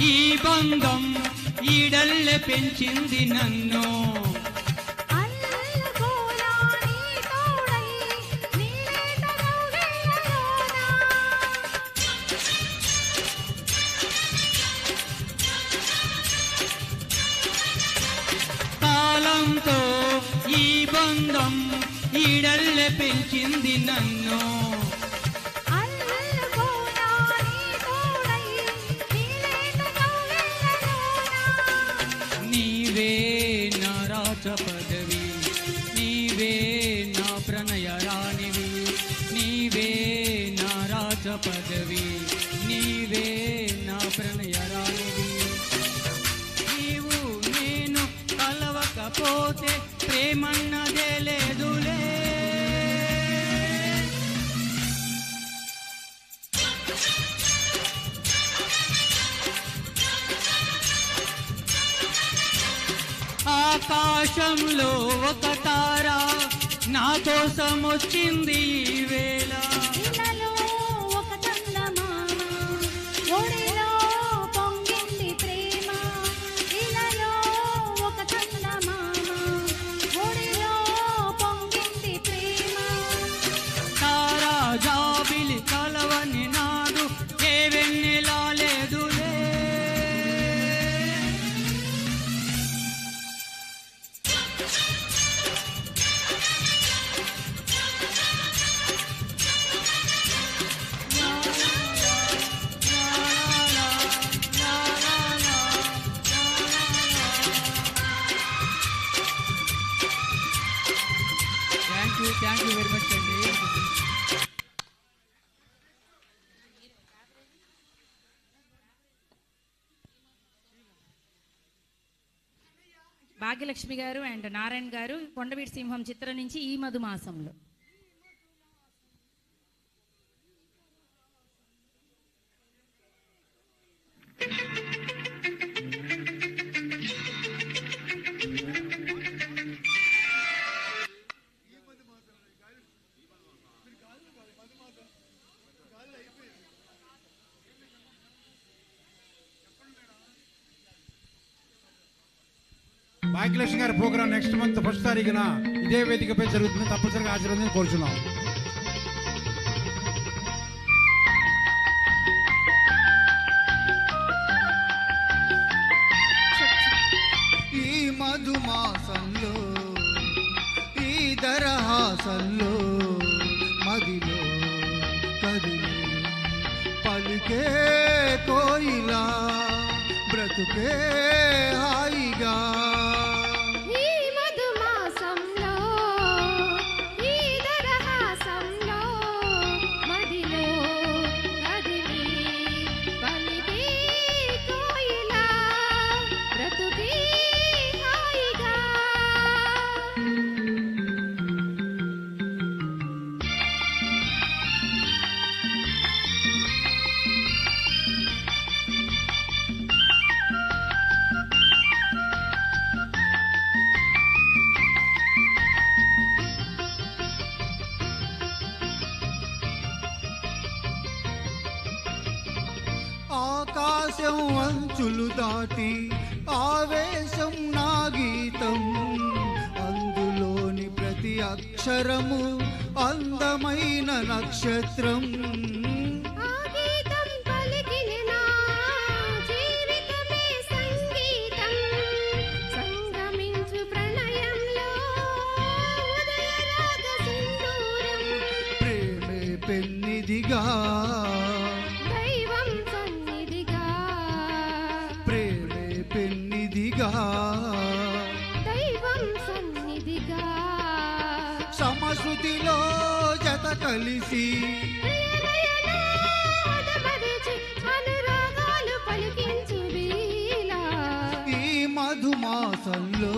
ఈ బంధం ఈడల్లె పెంచింది నన్ను. అల్లగోలా కాలంతో ఈ బంధం ఈడల్లె పెంచింది నన్ను. రాజ పదవి. నీవే నా ప్రణయరాలివి నీవు నేను కలవకపోతే ప్రేమన్నదే లేదులే. ఆకాశంలో ఒక తార నా కోసం వచ్చింది ఈ వేళ. You thank you very much అండి భాగ్యలక్ష్మి గారు అండ్ నారాయణ గారు కొండవీటి సింహం చిత్రం నుంచి ఈ మధుమాసంలో. భాగ్యలక్ష్మి గారి ప్రోగ్రాం నెక్స్ట్ మంత్ ఫస్ట్ తారీఖున ఇదే వేదికపై జరుగుతుంది. తప్పనిసరిగా ఆశీర్వాదం కోరుచున్నాం. ఈ మధుమాసంలో ఈ దరహాసంలో మదిలో కదిలి పలికే కోయిలా బ్రతుకే హాయిగా అంచులు దాటి ఆవేశం నా గీతం. అందులోని ప్రతి అక్షరము అందమైన నక్షత్రం. ఆ దైవం సన్నిధిగా. సమశృతిలో జత కలిసి అనురాగాలు పలికించు ఈ మధుమాసంలో